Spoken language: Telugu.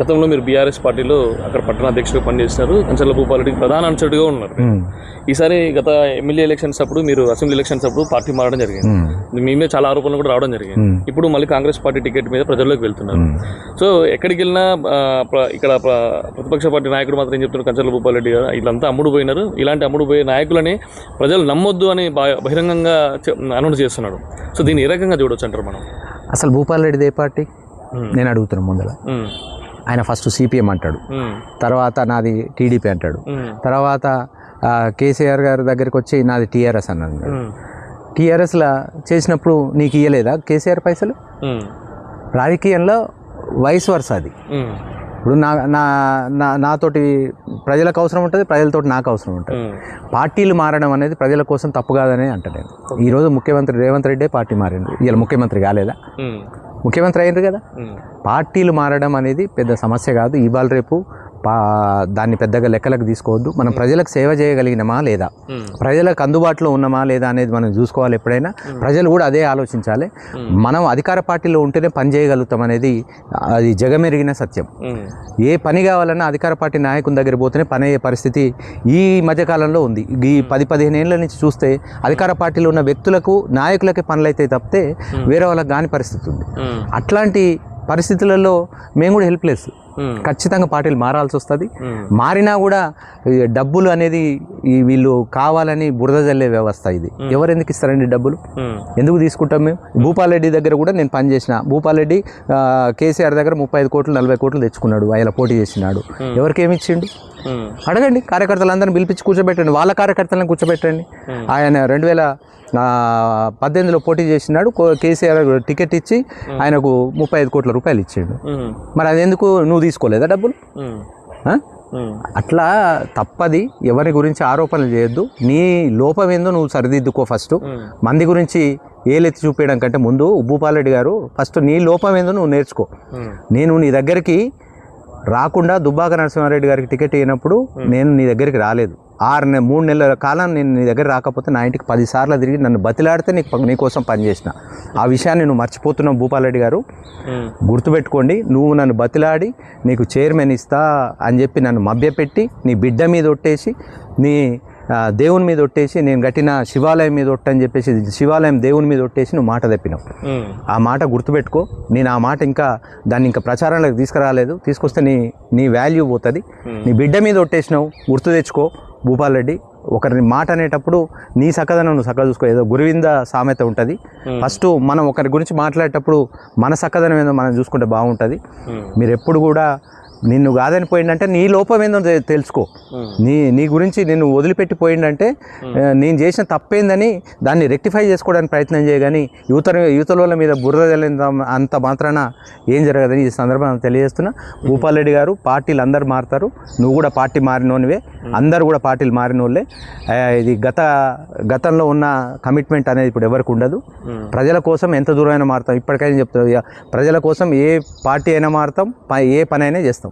గతంలో మీరు బీఆర్ఎస్ పార్టీలో అక్కడ పట్టణ అధ్యక్షుడిగా పనిచేసినారు. కంచర్ల భూపాలరెడ్డికి ప్రధాన అనుచరుడుగా ఉన్నారు. ఈసారి గత ఎమ్మెల్యే ఎలక్షన్స్ అప్పుడు మీరు అసెంబ్లీ ఎలక్షన్స్ అప్పుడు పార్టీ మారడం జరిగింది. మీ మీద చాలా ఆరోపణలు కూడా రావడం జరిగింది. ఇప్పుడు మళ్ళీ కాంగ్రెస్ పార్టీ టికెట్ మీద ప్రజల్లోకి వెళ్తున్నారు. సో ఎక్కడికి వెళ్ళినా ఇక్కడ ప్ర- ప్రతిపక్ష పార్టీ నాయకుడు మాత్రం ఏం చెప్తున్నారు? కంచర్ల భూపాలరెడ్డి గారు వీళ్ళంతా అమ్ముడు పోయినారు. ఇలాంటి అమ్ముడు పోయే నాయకులని ప్రజలు నమ్మొద్దు అని బా- బహిరంగంగా అనౌన్స్ చేస్తున్నాడు. సో దీన్ని ఏ రకంగా చూడొచ్చు అంటారు మనం? అసలు భూపాల్ రెడ్డిది ఏ పార్టీ. నేను అడుగుతున్నా ముందర ఉమ్, ఆయన ఫస్ట్ సిపిఎం అంటాడు. ఉమ్, తర్వాత నాది టీడీపీ అంటాడు. తర్వాత కేసీఆర్ గారి దగ్గరికి వచ్చి నాది టీఆర్ఎస్ అన్నాడు. ఉమ్, టీఆర్ఎస్లో చేసినప్పుడు నీకు ఇయ్యలేదా కేసీఆర్ పైసలు? రాజకీయంలో వయసు వరుస అది. ఇప్పుడు నా నా నా నాతోటి ప్రజలకు అవసరం ఉంటుంది ప్రజలతోటి నాకు అవసరం ఉంటుంది. పార్టీలు మారడం అనేది ప్రజల కోసం తప్పు కాదని అంట నేను. ఈరోజు ముఖ్యమంత్రి రేవంత్ రెడ్డే పార్టీ మారిండు. ఇలా ముఖ్యమంత్రి కాలేదా? ముఖ్యమంత్రి అయ్యిండ్రు కదా. పార్టీలు మారడం అనేది పెద్ద సమస్య కాదు. ఇవాళ రేపు దాన్ని పెద్దగా లెక్కలకు తీసుకోవద్దు. మనం ప్రజలకు సేవ చేయగలిగినమా లేదా? ప్రజలకు అందుబాటులో ఉన్నామా లేదా అనేది మనం చూసుకోవాలి ఎప్పుడైనా. ప్రజలు కూడా అదే ఆలోచించాలి. మనం అధికార పార్టీలో ఉంటేనే పని చేయగలుగుతాం అనేది అది జగమెరిగిన సత్యం. ఏ పని కావాలన్నా అధికార పార్టీ నాయకుని దగ్గర పోతేనే పని అయ్యే పరిస్థితి ఈ మధ్యకాలంలో ఉంది. ఈ పది పదిహేను ఏళ్ళ నుంచి చూస్తే అధికార పార్టీలో ఉన్న వ్యక్తులకు నాయకులకే పనులు అయితే తప్పితే వేరే వాళ్ళకి కాని పరిస్థితి ఉంది. అట్లాంటి పరిస్థితులలో మేము కూడా హెల్ప్లెస్ ఉమ్, ఖచ్చితంగా పార్టీలు మారాల్సి వస్తుంది. ఉమ్, మారినా కూడా డబ్బులు అనేది ఈ వీళ్ళు కావాలని బురద జల్లే వ్యవస్థ ఇది. ఎవరు ఎందుకు ఇస్తారండి డబ్బులు? ఎందుకు తీసుకుంటాం మేము? భూపాలరెడ్డి దగ్గర కూడా నేను పనిచేసిన భూపాలరెడ్డి కేసీఆర్ దగ్గర ముప్పై ఐదు కోట్లు నలభై కోట్లు తెచ్చుకున్నాడు. ఆయన పోటీ చేసినాడు. ఎవరికి ఏమి ఇచ్చిండు? అడగండి కార్యకర్తలందరినీ పిలిపించి కూర్చోబెట్టండి వాళ్ళ కార్యకర్తలను కూర్చోబెట్టండి. ఆయన రెండు వేల పద్దెనిమిదిలో పోటీ చేసినాడు కేసీఆర్ టికెట్ ఇచ్చి ఆయనకు ముప్పై ఐదు కోట్ల రూపాయలు ఇచ్చిండు. మరి అది ఎందుకు నువ్వు తీసుకోలేదా డబ్బులు? అట్లా తప్పది ఎవరి గురించి ఆరోపణలు చేయొద్దు. నీ లోపం ఏందో నువ్వు సరిదిద్దుకో ఫస్ట్. మంది గురించి ఏలెత్తి చూపించడం కంటే ముందు భూపాలరెడ్డి గారు ఫస్ట్ నీ లోపం ఏందో నువ్వు నేర్చుకో. నేను నీ దగ్గరికి రాకుండా దుబ్బాక నరసింహారెడ్డి గారికి టికెట్ ఇవ్వనప్పుడు నేను నీ దగ్గరికి రాలేదు. ఆరు నె మూడు నెలల కాలం నేను నీ దగ్గర రాకపోతే నా ఇంటికి పది సార్లు తిరిగి నన్ను బతిలాడితే నీకు నీకోసం పనిచేసిన ఆ విషయాన్ని నువ్వు మర్చిపోతున్నావు భూపాలరెడ్డి గారు. గుర్తుపెట్టుకోండి నువ్వు నన్ను బతిలాడి నీకు చైర్మన్ ఇస్తా అని చెప్పి నన్ను మభ్యపెట్టి నీ బిడ్డ మీద ఒట్టేసి నీ దేవుని మీద ఒట్టేసి నేను కట్టిన శివాలయం మీద ఒట్టని చెప్పేసి శివాలయం దేవుని మీద ఒట్టేసి నువ్వు మాట తప్పినావు. ఆ మాట గుర్తుపెట్టుకో. నేను ఆ మాట ఇంకా దాన్ని ఇంకా ప్రచారంలోకి తీసుకురాలేదు. తీసుకొస్తే నీ నీ వాల్యూ పోతుంది. నీ బిడ్డ మీద ఒట్టేసినావు. గుర్తు తెచ్చుకో. భూపాల్ రెడ్డి ఒకరిని మాట అనేటప్పుడు నీ సక్కదనం నువ్వు సక్క చూసుకో. ఏదో గురువింద సామెత ఉంటుంది. ఫస్ట్ మనం ఒకరి గురించి మాట్లాడేటప్పుడు మన సక్కదనం ఏదో మనం చూసుకుంటే బాగుంటుంది. మీరు ఎప్పుడు కూడా నిన్ను కాదని పోయిందంటే నీ లోపం ఏందో తెలుసుకో. నీ నీ గురించి నిన్ను వదిలిపెట్టి పోయిందంటే నేను చేసిన తప్పేందని దాన్ని రెక్టిఫై చేసుకోవడానికి ప్రయత్నం చేయగాని యువత యువతల మీద బుర్ర అంత మాత్రాన ఏం జరగదని ఈ సందర్భంగా తెలియజేస్తున్నా. భూపాల్ రెడ్డి గారు పార్టీలు అందరు మారుతారు. నువ్వు కూడా పార్టీ మారినోనివే. అందరు కూడా పార్టీలు మారినోళ్ళే. ఇది గత గతంలో ఉన్న కమిట్మెంట్ అనేది ఇప్పుడు ఎవరికి ఉండదు. ప్రజల కోసం ఎంత దూరమైనా మారుతాం. ఇప్పటికైనా చెప్తాం ప్రజల కోసం ఏ పార్టీ అయినా మారుతాం. ప- ఏ పని అయినా చేస్తాం.